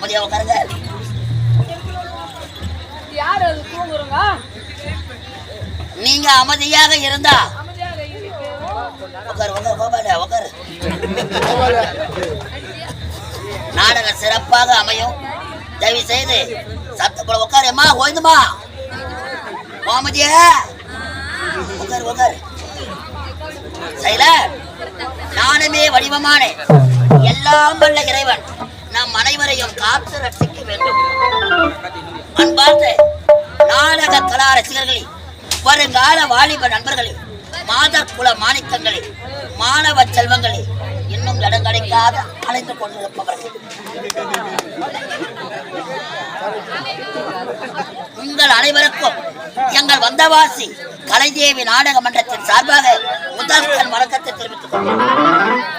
அமைதியா உட்காருங்க. யார் அது? தூங்குறங்க நீங்க அமைதியாக இருந்தா. அமைதியாக இருக்கு உட்காரு உட்காரு கோபால உட்காரு. நாடகம் சிறப்பாக அமையும். தயவு செய்து சத்தப்பட உட்காருமா ஓய்ந்துமா? கோமதிய. உட்காரு உட்காரு. சைலன். நானுமே வடிவமானேன். எல்லாம் வல்ல இறைவன். நம் அனைவரையும் காத்து ரசிக்க வேண்டும். அன்பார்ந்த நாடக கலா ரசிகர்களே வருங்கால வாலிப நண்பர்களே மாதர் குல மாணிக்கங்களே மாணவ செல்வங்களே இன்னும் இடம் கிடைக்காத அழைத்து கொண்டிருப்பவர்கள். உங்கள் அனைவருக்கும் எங்கள் வந்தவாசி கலைதேவி நாடக மன்றத்தின் சார்பாக முதல் வணக்கத்தை தெரிவித்துக் கொள்கிறேன்.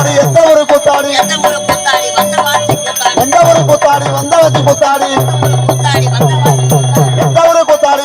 கூத்தாடி எந்த ஒரு கூத்தாடி? எந்த ஒரு கூத்தாடி வந்த வாசி கூத்தாடி எந்த ஒரு கூத்தாடி வந்த வாசி கூத்தாடி எந்த ஒரு கூத்தாடி